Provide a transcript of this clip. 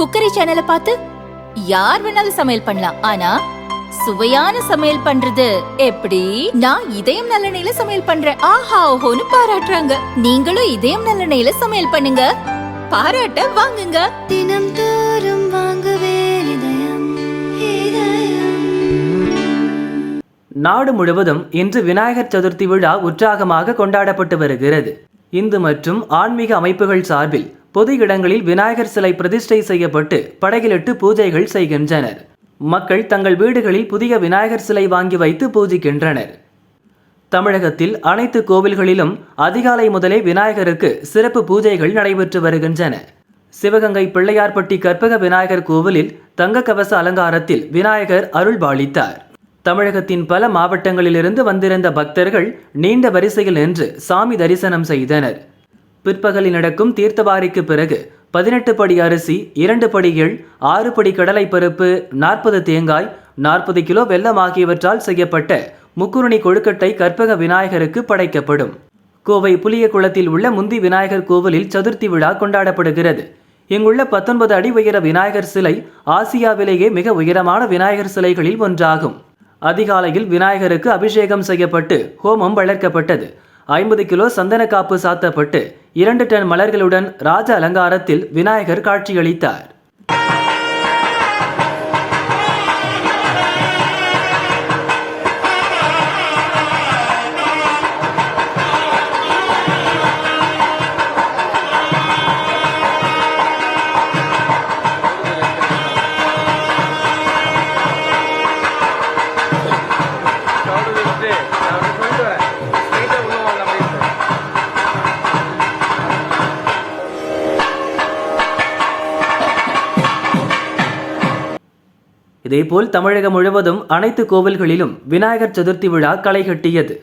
Cookery சேனலை பார்த்து யார் வேணாலும் சமையல் பண்ணலாம். ஆனா சுவையான சமையல் பண்றது எப்படி? நான் இதயம் நல்லெண்ணெயில சமையல் பண்றேன். ஆஹா ஓஹோன்னு பாராட்டுறாங்க. நீங்களும் இதயம் நல்லெண்ணெயில சமையல் பண்ணுங்க. பாராட்ட வாங்குங்க. தினம் தோறும் வாங்குவே நாடு முழுவதும் இன்று விநாயகர் சதுர்த்தி விழா உற்சாகமாக கொண்டாடப்பட்டு வருகிறது. இந்து மற்றும் ஆன்மீக அமைப்புகள் சார்பில் பொது இடங்களில் விநாயகர் சிலை பிரதிஷ்டை செய்யப்பட்டு படகிலிட்டு பூஜைகள் செய்கின்றனர். மக்கள் தங்கள் வீடுகளில் புதிய விநாயகர் சிலை வாங்கி வைத்து பூஜிக்கின்றனர். தமிழகத்தில் அனைத்து கோவில்களிலும் அதிகாலை முதலே விநாயகருக்கு சிறப்பு பூஜைகள் நடைபெற்று வருகின்றன. சிவகங்கை பிள்ளையார்பட்டி கற்பக விநாயகர் கோவிலில் தங்க கவச அலங்காரத்தில் விநாயகர் அருள் பாலித்தார் தமிழகத்தின் பல மாவட்டங்களிலிருந்து வந்திருந்த பக்தர்கள் நீண்ட வரிசையில் நின்று சாமி தரிசனம் செய்தனர். பிற்பகலில் நடக்கும் தீர்த்தவாரிக்கு பிறகு பதினெட்டு படி அரிசி இரண்டு படி எள் ஆறு படி கடலை பருப்பு நாற்பது தேங்காய் நாற்பது கிலோ வெல்லம் ஆகியவற்றால் செய்யப்பட்ட முக்குருணி கொழுக்கட்டை கற்பக விநாயகருக்கு படைக்கப்படும். கோவை புளிய குளத்தில் உள்ள முந்தி விநாயகர் கோவிலில் சதுர்த்தி விழா கொண்டாடப்படுகிறது. இங்குள்ள பத்தொன்பது அடி உயர விநாயகர் சிலை ஆசியாவிலேயே மிக உயரமான விநாயகர் சிலைகளில் ஒன்றாகும். அதிகாலையில் விநாயகருக்கு அபிஷேகம் செய்யப்பட்டு ஹோமம் வளர்க்கப்பட்டது. ஐம்பது கிலோ சந்தன காப்பு சாத்தப்பட்டு இரண்டு டன் மலர்களுடன் ராஜ அலங்காரத்தில் விநாயகர் காட்சியளித்தார். இதேபோல் தமிழகம் முழுவதும் அனைத்து கோவில்களிலும் விநாயகர் சதுர்த்தி விழா களைகட்டியது